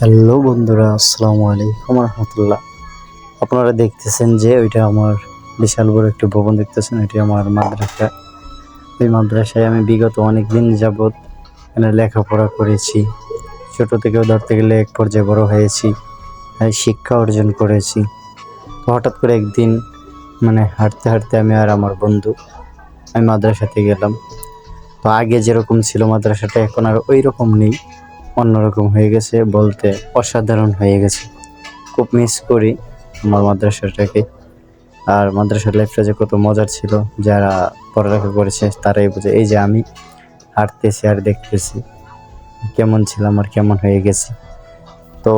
Hello বন্ধুরা, আসসালামু আলাইকুম রহমতুল্লাহ। আপনারা দেখতেছেন যে ওইটা আমার বিশাল বড় একটি ভবন, দেখতেছেন এটি আমার মাদ্রাসা। ওই মাদ্রাসায় আমি বিগত অনেক দিন যাবৎ এখানে লেখাপড়া করেছি। ছোট থেকেও ধরতে গেলে এক পর্যায়ে বড় হয়েছি শিক্ষা অর্জন করেছি। তো হঠাৎ করে একদিন মানে হাঁটতে হাঁটতে আমি আর আমার বন্ধু, আমি মাদ্রাসাতে গেলাম। তো আগে যেরকম ছিল মাদ্রাসাটা, এখন আর ওই রকম নেই। অন্যরকম হয়ে গেছে বলতে অসাধারণ হয়ে গেছে। খুব মিস করি আমার মাদ্রাসাটাকে। আর মাদ্রাসার লাইফটা যে কত মজার ছিল, যারা পড়ালেখা করেছে তারাই বোঝে। এই যে আমি হাঁটতেছি আর দেখতেছি, কেমন ছিলাম আর কেমন হয়ে গেছি। তো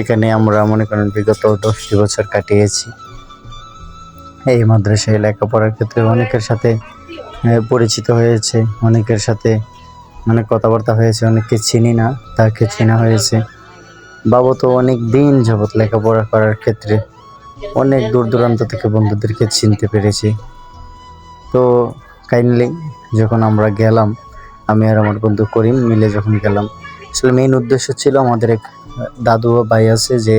এখানে আমরা মনে করেন বিগত দশটি বছর কাটিয়েছি। এই মাদ্রাসায় লেখাপড়ার ক্ষেত্রে অনেকের সাথে পরিচিত হয়েছে, অনেকের সাথে মানে কথাবার্তা হয়েছে, অনেককে চিনি না, তাকে চেনা হয়েছে। বাবু তো অনেক দিন যাবৎ লেখাপড়া করার ক্ষেত্রে অনেক দূর দূরান্ত থেকে বন্ধুদেরকে চিনতে পেরেছি। তো কাইন্ডলি যখন আমরা গেলাম, আমি আর আমার বন্ধু করিম মিলে যখন গেলাম, আসলে মেইন উদ্দেশ্য ছিল আমাদের এক দাদু ভাই আছে যে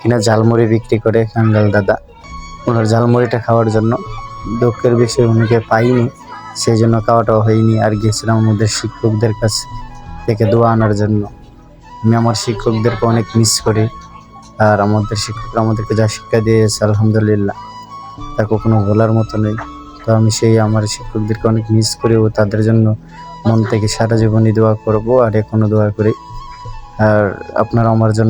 কিনা ঝালমুড়ি বিক্রি করে, কাঙ্গাল দাদা। ওনার ঝালমুড়িটা খাওয়ার জন্য, দুঃখের বিষয়ে উনিকে পাইনি। সেই জন্য খাওয়াটাও হয়নি। আর গিয়েছিলাম আমাদের শিক্ষকদের কাছে থেকে দোয়া আনার জন্য। আমি আমার শিক্ষকদেরকে অনেক মিস করি। আর আমাদের শিক্ষকরা আমাদেরকে যা শিক্ষা দিয়েছে, আলহামদুলিল্লাহ। তা কখনো ভোলার মতো নেই। তো আমি সেই আমার শিক্ষকদেরকে অনেক মিস করি ও তাদের জন্য মন থেকে সারা জীবনই দোয়া করব। আর এখনও দোয়া করি। আর আপনারা আমার জন্য